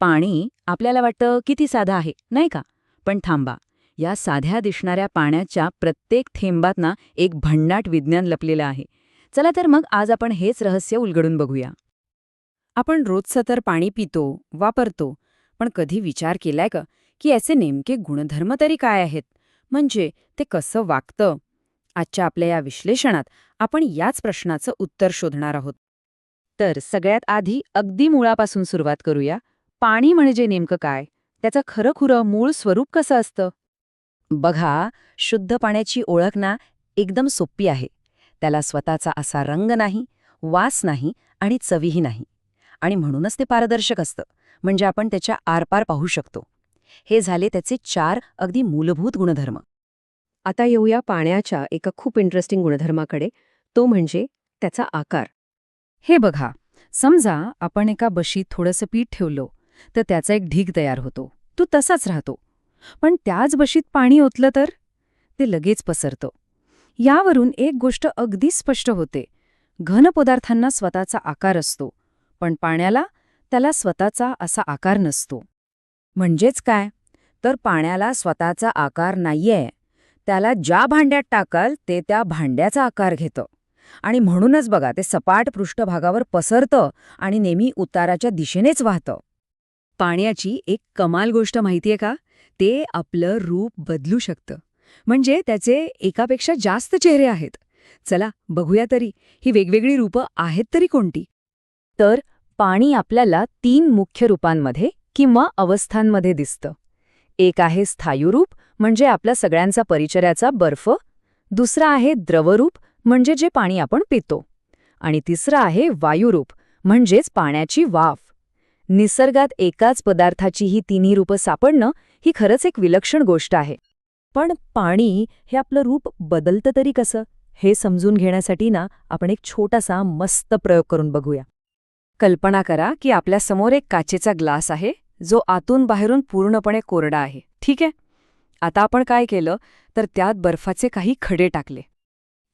पाणी आपल्याला वाटतं किती साधं आहे नाही का? पण थांबा या साध्या दिसणाऱ्या पाण्याच्या प्रत्येक थेंबात ना एक भन्नाट विज्ञान लपलेलं आहे. चला तर मग आज आपण हेच रहस्य उलगडून बघूया. आपण रोजचं तर पाणी पितो वापरतो पण कधी विचार केलाय का की याचे नेमके गुणधर्म तरी काय आहेत? म्हणजे ते कसं वागतं? आजच्या आपल्या या विश्लेषणात आपण याच प्रश्नाचं उत्तर शोधणार आहोत. तर सगळ्यात आधी अगदी मुळापासून सुरुवात करूया. पाणी म्हणजे नेमकं काय? त्याचं खरंखुरं मूळ स्वरूप कसं असतं? बघा शुद्ध पाण्याची ओळख ना एकदम सोपी आहे. त्याला स्वतःचा असा रंग नाही वास नाही आणि चवीही नाही. आणि म्हणूनच ते पारदर्शक असतं. म्हणजे आपण त्याच्या आरपार पाहू शकतो. हे झाले त्याचे चार अगदी मूलभूत गुणधर्म. आता येऊया पाण्याच्या एका खूप इंटरेस्टिंग गुणधर्माकडे. तो म्हणजे त्याचा आकार. हे बघा समजा आपण एका बशीत थोडंसं पीठ ठेवलं. तर त्याचा एक ढीग तयार होतो. तो तसाच राहतो. पण त्याच बशीत पाणी ओतलं तर? ते लगेच पसरतं. यावरून एक गोष्ट अगदी स्पष्ट होते. घन पदार्थांना स्वतःचा आकार असतो. पण पाण्याला त्याला स्वतःचा असा आकार नसतो. म्हणजेच काय? तर पाण्याला स्वतःचा आकार नाहीये. त्याला ज्या भांड्यात टाकाल ते त्या भांड्याचा आकार घेतं. आणि म्हणूनच बघा ते सपाट पृष्ठभागावर पसरतं आणि नेहमी उताराच्या दिशेनेच वाहतं. पाण्याची एक कमाल गोष्ट माहितीये का? ते आपलं रूप बदलू शकतं. म्हणजे त्याचे एकापेक्षा जास्त चेहरे आहेत. चला बघूया तरी ही वेगवेगळी रूपं आहेत तरी कोणती? तर पाणी आपल्याला तीन मुख्य रूपांमध्ये किंवा अवस्थांमध्ये दिसतं. एक आहे स्थायूरूप म्हणजे आपल्या सगळ्यांचा परिचर्याचा बर्फ. दुसरा आहे द्रवरूप म्हणजे जे पाणी आपण पितो. आणि तिसरं आहे वायुरूप म्हणजेच पाण्याची वाफ. निसर्गात एकाच पदार्थाची ही तिन्ही रूपं सापडणं ही खरंच एक विलक्षण गोष्ट आहे. पण पाणी हे आपलं रूप बदलतं तरी कसं? हे समजून घेण्यासाठी ना आपण एक छोटासा मस्त प्रयोग करून बघूया. कल्पना करा की आपल्यासमोर एक काचेचा ग्लास आहे जो आतून बाहेरून पूर्णपणे कोरडा आहे. ठीक आहे? आता आपण काय केलं? तर त्यात बर्फाचे काही खडे टाकले.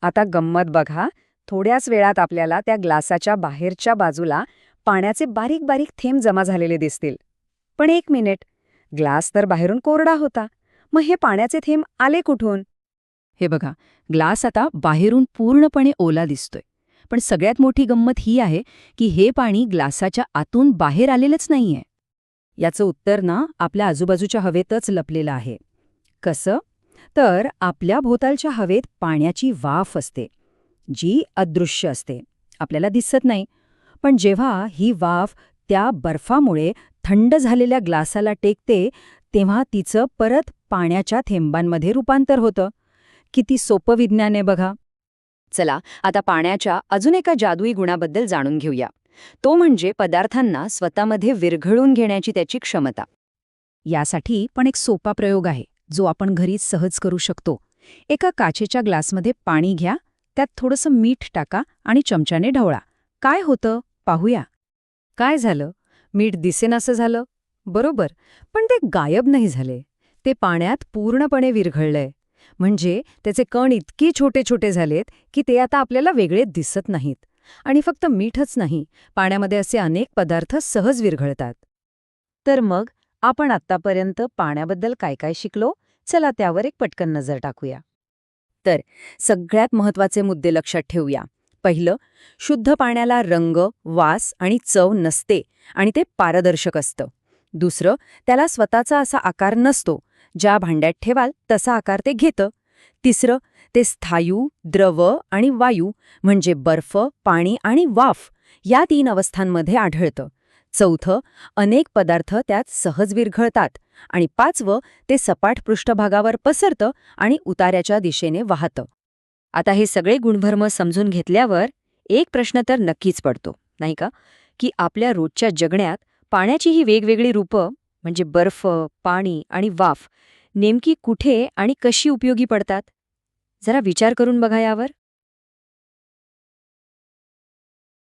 आता गंमत बघा. थोड्याच वेळात आपल्याला त्या ग्लासाच्या बाहेरच्या बाजूला पाण्याचे बारीक बारीक थेंब जमा झालेले दिसतील. पण एक मिनिट. ग्लास तर बाहेरून कोरडा होता. मग हे पाण्याचे थेंब आले कुठून? हे बघा ग्लास आता बाहेरून पूर्णपणे ओला दिसतोय. पण सगळ्यात मोठी गंमत ही आहे की हे पाणी ग्लासाच्या आतून बाहेर आलेलंच नाहीये. याचं उत्तर ना आपल्या आजूबाजूच्या हवेतच लपलेलं आहे. कसं? तर आपल्या भोवतालच्या हवेत पाण्याची वाफ असते जी अदृश्य असते. आपल्याला दिसत नाही. पण जेव्हा ही वाफ त्या बर्फामुळे थंड झालेल्या ग्लासाला टेकते तेव्हा तिचं परत पाण्याच्या थेंबांमध्ये रूपांतर होतं. किती सोपं विज्ञान आहे बघा. चला आता पाण्याच्या अजून एका जादुई गुणाबद्दल जाणून घेऊया. तो म्हणजे पदार्थांना स्वतःमध्ये विरघळून घेण्याची त्याची क्षमता. यासाठी पण एक सोपा प्रयोग आहे जो आपण घरी सहज करू शकतो. एका काचेच्या ग्लासमध्ये पाणी घ्या त्यात थोडंसं मीठ टाका आणि चमच्याने ढवळा. काय होतं? पाहूया. काय झालं? मीठ दिसेनासं झालं? बरोबर पण ते गायब नाही झाले. ते पाण्यात पूर्णपणे विरघळलंय. म्हणजे त्याचे कण इतके छोटे छोटे झालेत की ते आता आपल्याला वेगळे दिसत नाहीत. आणि फक्त मीठच नाही पाण्यामध्ये असे अनेक पदार्थ सहज विरघळतात. तर मग आपण आत्तापर्यंत पाण्याबद्दल काय काय शिकलो? चला त्यावर एक पटकन नजर टाकूया. तर सगळ्यात महत्त्वाचे मुद्दे लक्षात ठेवूया. पहिलं शुद्ध पाण्याला रंग वास आणि चव नसते आणि ते पारदर्शक असतं. दुसरं त्याला स्वतःचा असा आकार नसतो. ज्या भांड्यात ठेवाल तसा आकार ते घेतं. तिसरं ते स्थायू द्रव आणि वायू म्हणजे बर्फ पाणी आणि वाफ या तीन अवस्थांमध्ये आढळतं. चौथं अनेक पदार्थ त्यात सहज विरघळतात. आणि पाचवं ते सपाट पृष्ठभागावर पसरतं आणि उतार्याच्या दिशेने वाहतं. आता हे सगळे गुणधर्म समजून घेतल्यावर एक प्रश्न तर नक्कीच पडतो नाही का? की आपल्या रोजच्या जगण्यात पाण्याची ही वेगवेगळी रूपं म्हणजे बर्फ पाणी आणि वाफ नेमकी कुठे आणि कशी उपयोगी पडतात? जरा विचार करून बघा यावर.